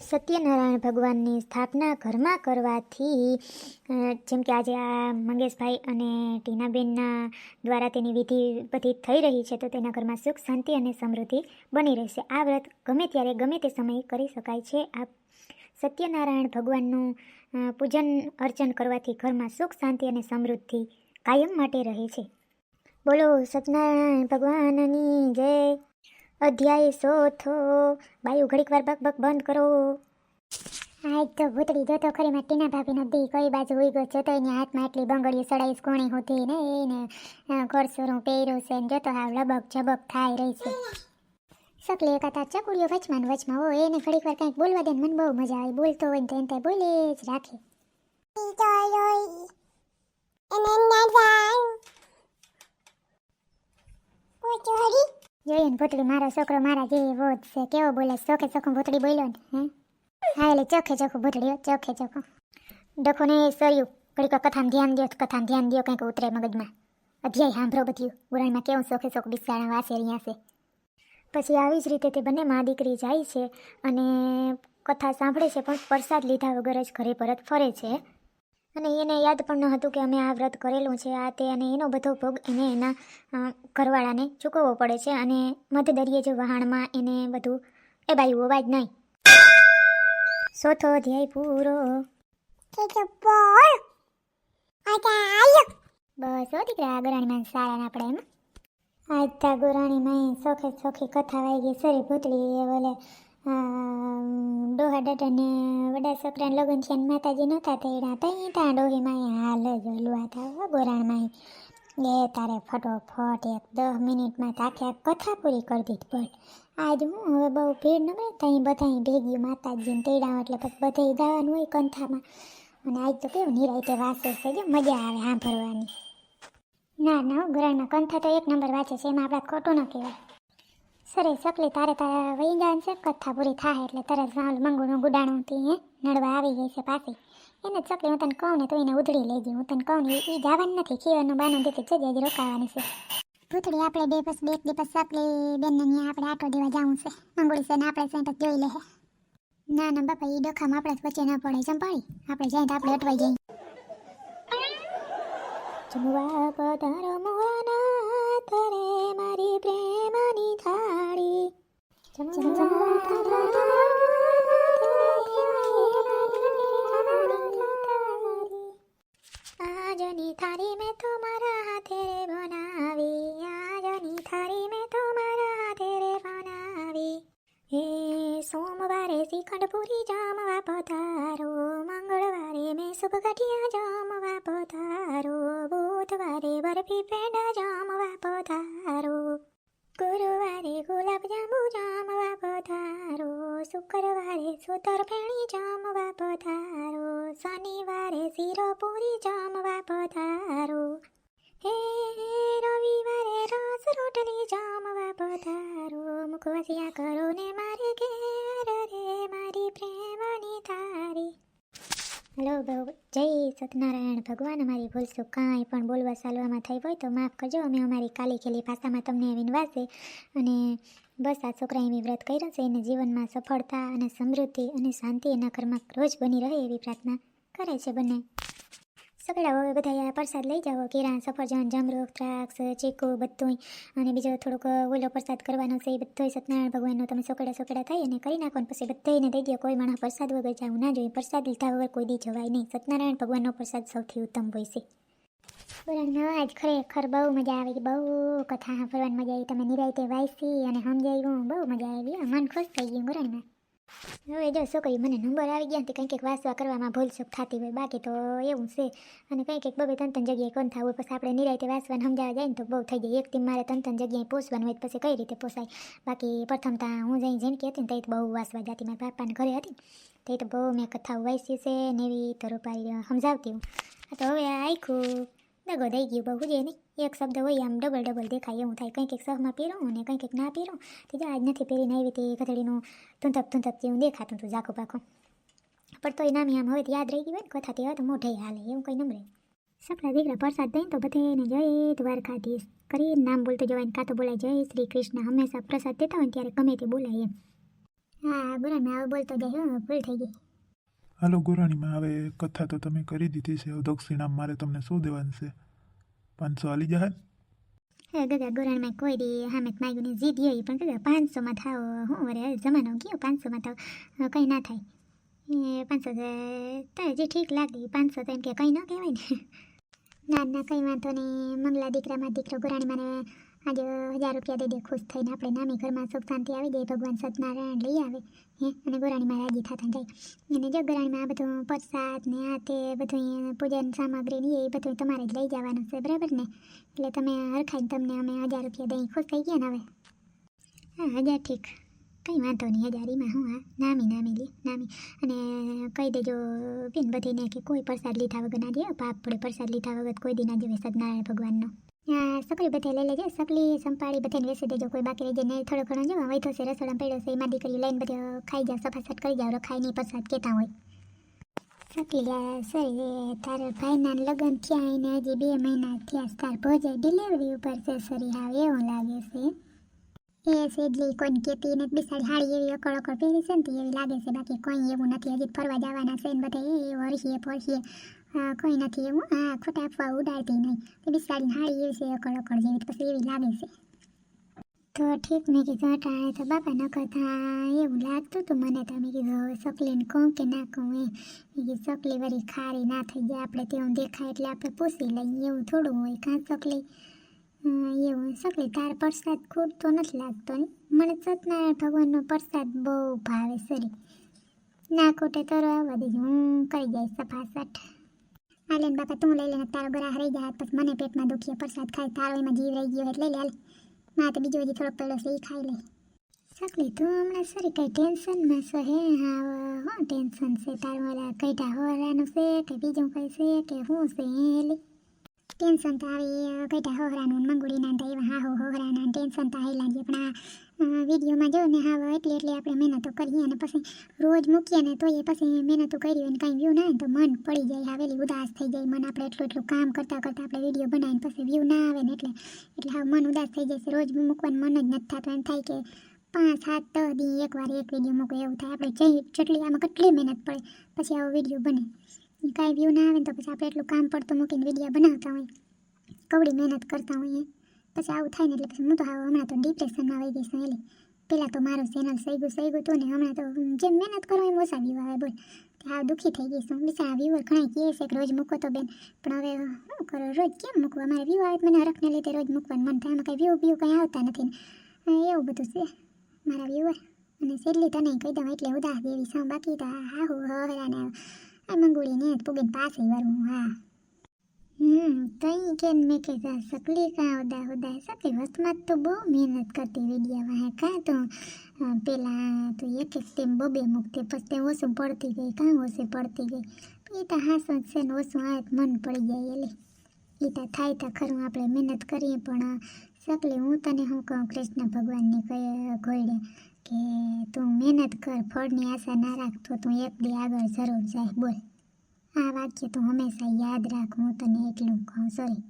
સત્યનારાયણ ભગવાનની સ્થાપના ઘરમાં કરવાથી જેમ કે આજે આ મંગેશભાઈ અને ટીનાબેનના દ્વારા તેની વિધિ બધી થઈ રહી છે, તો તેના ઘરમાં સુખ, શાંતિ અને સમૃદ્ધિ બની રહેશે. આ વ્રત ગમે ત્યારે ગમે તે સમયે કરી શકાય છે. આ સત્યનારાયણ ભગવાનનું પૂજન અર્ચન કરવાથી ઘરમાં સુખ, શાંતિ અને સમૃદ્ધિ કાયમ માટે રહે છે. બોલો, સત્યનારાયણ ભગવાનની જય. અધ્યાય સોથો. બાયુ ઘડીક વાર બક બક બંધ કરો. આજ તો ભૂતડી જોતો ખરી માં ટીના ભાભીનો દી કઈ બાજુ હોય ગયો છે તો એની હાથમાં એટલી બંગડીઓ સડાઈશ કોણી હોતી ને એને ખોરસોરું પહેર્યું છે ને જોતો હાવ લબક ઝબક થાય રહી છે. સકલી એકાતા ચકુડીઓ વચમાં વચમાં હોય, એને ઘડીક વાર કંઈક બોલવા દે ને મને બહુ મજા આવે. બોલતો હોય ને તો બોલી જ રાખે. જોઈએ ને ભૂતડી મારો છોકરો મારા જેવો જ છે. કેવો બોલે ચોખે ચોખ્ખું ભૂતળી બોલ્યો ને હે? હા એટલે ચોખે ચોખ્ખું ભૂતડી હો, ચોખે. ચોખ્ખું ડખો ને સરયું ઘડીક કથામાં ધ્યાન દો કથામાં ધ્યાન દો કંઈક ઉતરે મગજમાં. અધ્યાય સાંભળો બધું ગુરાણમાં કેવું ચોખે ચોખ બિસાણા વાસે રહ્યા છે. પછી આવી જ રીતે તે બંને મા દીકરી જાય છે અને કથા સાંભળે છે પણ પ્રસાદ લીધા વગર જ ઘરે પરત ફરે છે. અને એને યાદ પણ ન હતું કે અમે આ વ્રત કરેલું છે. આ તે અને એનો બધો ભોગ એને એના ઘરવાળાને ચૂકવવો પડે છે અને મધદરિયે જે વહાણમાં એને બધું એ બાયું જ નહીં. સોથો ધ્યેય પૂરો. બસ હો દીકરા ગરાણીમાં સારા ના પડે એમ. આજ તા ગોરાણીમાં સોખે સોખી કથા વાઈ ગઈ સરી ભૂતળી એ બોલે ડોહા દાદાને વડા છોકરાને લગ્ન છે અને માતાજી નહોતા તેડા તઈ ત્યાં ડોહીમાં હાલ જ હલવા હતા ગોરાણમાં એ તારે ફટોફટ એક દસ મિનિટમાં તાખે કથા પૂરી કરી દીધી પણ આજ હું હવે બહુ ભીડ ન મળે ત્યાં બધાય ભેગી માતાજીને તેડા એટલે પછી બધાય દાવાનું હોય કંથામાં. અને આજ તો કેવું નિરાયતે વાસે છે જો, મજા આવે સાંભળવાની. ના ના ગ્રાન્ડમાં કંથા તો એક નંબર વાંચે છે, એમાં આપણે ખોટું ન કહેવાય. સરે સકલી, તારે તારા વહી જાય છે કથા પૂરી થાય એટલે તરત સાલ મંગુનું ગુડાણું હતી હે, નડવા આવી ગઈ છે પાછી. એને જ હું તને કહું ને તો એને ઉધડી લેજે, હું તને કહું ને એ જવાનું નથી ખીવાનું બાનું દીધી જગ્યાએ જ રોકાવાની છે. ભૂતળી આપણે બે બસ બે દિવસ સકલી બેનને ત્યાં આપણે આટો દેવા જવું છે. મંગોળી છે ને, આપણે સેન્ટ જોઈ લે ના ના, બાપા એ ડખામાં આપણે વચ્ચે ના પડે ચંપાળી આપણે જાય તો આપણે અટવાઈ જઈએ જમવા પધારો મોના તારે મારી પ્રેમની પધારો આજની થારી મેં તો મારા હાથે રે બનાવી આજની થારી મેં તો મારા હાથે રે બનાવી હે સોમવારે શ્રીખંડ પૂરી જમવા પધારો મંગળવારે મેં શુભ ગઠિયા પધારો બુધવારે બરફી પેંડા જમવા પધારો ગુરુવારે ગુલાબજાંબુ જામવા પધારો શુક્રવારે સુતર ફેણી જમવા પધારો શનિવારે શીરો પૂરી જમવા પધારો હે રવિવારે રસ રોટલી જામવા પધારો મુખવાસિયા કરો ને મારે ઘેર રે મારી હલો બહુ, જય સત્યનારાયણ ભગવાન. અમારી ભૂલશું કાંઈ પણ બોલવા ચાલવામાં થઈ હોય તો માફ કરજો. અમે અમારી કાલી ખેલી ભાષામાં તમને વિનવાશે અને બસ આ છોકરા એવી વ્રત કર્યો છે. એને જીવનમાં સફળતા અને સમૃદ્ધિ અને શાંતિ એના ઘરમાં રોજ બની રહે એવી પ્રાર્થના કરે છે બંને. સગડા હવે બધા પ્રસાદ લઈ જાઓ. કેળા સફરજન જમરૂખ દ્રાક્ષ, ચીકુ બધું અને બીજો થોડોક ઓલો પ્રસાદ કરવાનો છે, એ બધોય સત્યનારાયણ ભગવાનનો. તમે સોકડા સોકડા થાય અને કરી નાખો ને પછી બધાને દઈ દો કોઈ માણસ પ્રસાદ વગર જવું ના જોઈએ. પ્રસાદ લીધા વગર કોઈ દી જવાય નહીં. સત્યનારાયણ ભગવાનનો પ્રસાદ સૌથી ઉત્તમ હોય છે. બોલાનો આજ ખરેખર બહુ મજા આવી. બહુ કથા સાંભળવાની મજા આવી. તમે નિરાયતે વાંચી અને સમજાવ્યું. બહુ મજા આવી. મન ખુશ થઈ ગયું ગુરાણમાં હવે જો છોકરી મને નંબર આવી ગયા તે કંઈક કંઈક વાસવા કરવામાં ભૂલ ચૂક થતી હોય, બાકી તો એવું છે. અને કંઈક કંઈક બબે ત્રણ ત્રણ જગ્યાએ કોણ થવું પછી આપણે નિરાયતે વાંચવાનું સમજાવવા જાય ને તો બહુ થઈ જાય. એક ટીમ મારે ત્રણ ત્રણ જગ્યાએ પહોંચવાનું હોય પછી કઈ રીતે પોસાય? બાકી પ્રથમ ત્યાં હું જેમ કે હતી ને તે બહુ વાંચવા જતી મારા પાપાને ઘરે હતી. તે તો બહુ મેં કથાઓ વાંચી છે ને એવી તો રૂપારી સમજાવતી હું તો હવે આખું દગો દઈ ગયું, બહુ જે નહીં. એક શબ્દ હોય આમ ડબલ ડબલ દેખાય, એવું થાય. કંઈક એક સહમાં પહેરું અને કંઈક એક ના પહેરું. તે આજ નથી પહેરીને આવી તે ગધડીનું ધૂંધપ ધૂંધપ જેવું દેખાતું હતું, ઝાકું પાકું પણ તોય નામી આમ હવે યાદ રહી ગયું હોય ને કથાથી હવે તો મોઢે હાલે, એવું કંઈ નમરે સપના દીકરા પ્રસાદ દઈને તો બધાને જય દ્વારકાધીશ કરી, નામ બોલતો જવાય કાં તો બોલાય જય શ્રી કૃષ્ણ. હંમેશા પ્રસાદ દેતા હોય ત્યારે ગમે તે બોલાય એમ. હા ગુરામાં આવું બોલતો જાય ભૂલ થઈ ગઈ. હાલો ગોરાણીમાં હવે કથા તો તમે કરી દીધી છે. હવે દક્ષિણામાં મારે તમને શું દેવાનું છે? પાંચસો હાલી જાય હે દાદા, ગુરાણમાં કોઈ દી હામે માગ્યું ને જીદ હોય પણ દાદા પાંચસોમાં થાવ હું વરે જમાનો ગયો, પાંચસોમાં થાવ કંઈ ના થાય. એ પાંચસો જે ઠીક લાગી. પાંચસો તો એમ કે કંઈ ન કહેવાય ને. ના ના કંઈ વાંધો નહીં. મંગલા દીકરામાં દીકરો ગુરાણી મને આજે હજાર રૂપિયા દે દે, ખુશ થઈને આપણે નામે ઘરમાં સુખ શાંતિ આવી જાય, ભગવાન સત્યનારાયણ લઈ આવે. હે? અને ગુરાણીમાં રાજી થતા જાય. અને જો ગોરાણીમાં આ બધું પ્રસાદ ને આ તે બધું પૂજન સામગ્રી ને એ બધું તમારે જ લઈ જવાનું છે, બરાબર ને? એટલે તમે હરખાઈને તમને અમે હજાર રૂપિયા દઈ ખુશ થઈ ગયા ને હવે? હા, હજાર ઠીક. કંઈ વાંધો નહીં હજારીમાં હું, હા. નામી નામી લી, નામી. અને કહી દેજો, બેન, બધીને કે કોઈ પ્રસાદ લીધા વગર ના જાય પાપ પ્રસાદ લીધા વગર કોઈ દી ના દેવે સત્યનારાયણ ભગવાનનો. સકલી બધે લઈ લેજે, સકલી, સંપાળી બધાને વેસી દેજો, કોઈ બાકી રહેજે નહીં થોડો ઘણો જો વૈધો છે રસોડા પડ્યો છે, એમાં દીકરી લઈને બધે ખાઈ જાવ સફાસટ કરી જાવ રખાય નહીં પ્રસાદ કહેતા હોય. સકલી સરી તારા ભાઈના લગ્ન થયા એને હજી બે મહિના થયા. તાર ભોજે ડિલિવરી ઉપર છે, સરી હાવ એવું લાગે છે. એ સેડલી કોઈ કહેતી ને બિસાડી હાડી એવી અકળ અકળ પહેરી છે એવી લાગે છે બાકી કોઈ એવું નથી. હજી ફરવા જવાના છે ને બધા એ વર્ષીએ ફરસીએ કોઈ નથી એવું. હા, ખોટા અફવા ઉડાડતી નહીં. તે બિસાડી હાડી એવી છે અકળ અકળ જેવી પછી એવી લાગે છે. તો ઠીક, મેં કીધું અટાણે તો બાપા ન કરતા. એવું લાગતું હતું મને તો. મેં કીધું, હવે સકલીને કહું કે ના કહું એ મેં કીધું સકલી વળી ખારી ના થઈ જાય. આપણે તેવું દેખાય એટલે આપણે પૂછી લઈએ. એવું થોડું હોય. કાં સકલી એવું. સકલી તાર પ્રસાદ ખૂટતો નથી લાગતો ને? મને સત્યનારાયણ ભગવાનનો પ્રસાદ બહુ ભાવે સરી ના ખૂટે તરો આવવા દેજો હું કરી જઈશ સફાસટ હાલે ને બાપા, તું લઈ લેને તારો ગરા હરી જાય પછી મને પેટમાં દુખીએ, પ્રસાદ ખાય, તારો એમાં જીવ રહી ગયો એટલે લઈ લે, હાલ. ના તો બીજો હજી થોડોક પડ્યો છે એ ખાઈ લે. સકલી તું હમણાં સરી કઈ ટેન્શનમાં છો, હે? હા હું ટેન્શન છે? તારું ઓલા કઈટા હોવાનું છે, કે બીજું કઈ છે, કે શું છે હે એલી ટેન્શન તો આવી કઈટા હોહરાનું મંગુડીના ને એવા હા હો હોહરાના ટેન્શન તો આવેલા છે પણ આ વિડીયોમાં જો ને હા એટલે એટલે આપણે મહેનતો કરીએ અને પછી રોજ મૂકીએ ને તોય પછી મહેનતો કરી હોય ને કાંઈ વ્યૂ ના આવે તો મન પડી જાય હાવેલી ઉદાસ થઈ જાય મન આપણે એટલું એટલું કામ કરતાં કરતાં આપણે વીડિયો બનાવીને પછી વ્યૂ ના આવે ને એટલે એટલે હા મન ઉદાસ થઈ જાય રોજ મૂકવાનું મન જ નથી થતું એમ થાય કે પાંચ સાત તો દી એકવાર એક વીડિયો મૂકો એવું થાય, આપણે જઈ, જેટલી, આમાં કેટલી મહેનત પડે પછી આવો વીડિયો બને। કાંઈ વ્યૂ ના આવે ને તો પછી આપણે એટલું કામ પડતું મૂકીને વીડિયો બનાવતા હોય. કવડી મહેનત કરતા હોઈએ. પછી આવું થાય ને એટલે પછી હું તો હવે હમણાં તો ડિપ્રેશનમાં આવી ગઈ છું એટલે પહેલાં તો મારું ચેનલ સૈગું સૈગું હતું ને હમણાં તો જેમ મહેનત કરો એમ ઓછા વ્યૂ આવે બોલ. હાવ દુઃખી થઈ ગઈ છું. બિચારા વ્યૂઅર ઘણા કહે છે કે રોજ મૂકો તો બેન. પણ હવે શું કરો, રોજ કેમ મૂકવા? મારે વ્યૂ આવે મને હરખને લીધે રોજ મૂકવાનું મન થાય. એમાં કંઈ વ્યૂ વ્યૂ કંઈ આવતા નથી એવું બધું છે. મારા વ્યૂઅર અને સેટલી તને કહી દઉં, એટલે ઉદાસ દેવી છું. બાકી તો હા, હું હવરાને મંગુડીને જ પૂગીને પાછી વરું હા. હમ તઈ કેન મેં કીધા સકલી કાં હોદા હોદા સકલી વસમાં તો બહુ મહેનત કરતી વીડિયો વાહે. કાં તો પેલા તો એક એક તેમ બબે મૂકતી, પછી ઓછું પડતી ગઈ કાં ઓછી પડતી ગઈ. એ તો હાસો જ છે ને ઓછું તો મન પડી જાય એટલે એ તો થાય તો ખરું, આપણે મહેનત કરીએ પણ સકલી હું તને શું કહું? કૃષ્ણ ભગવાનને કહે ઘોડે કે તું મહેનત કર, ફળની આશા ના રાખતો તું એક દી આગળ જરૂર જાય, બોલ. આ વાક્ય તું હંમેશા યાદ રાખ, હું તને એટલું કહું સોરી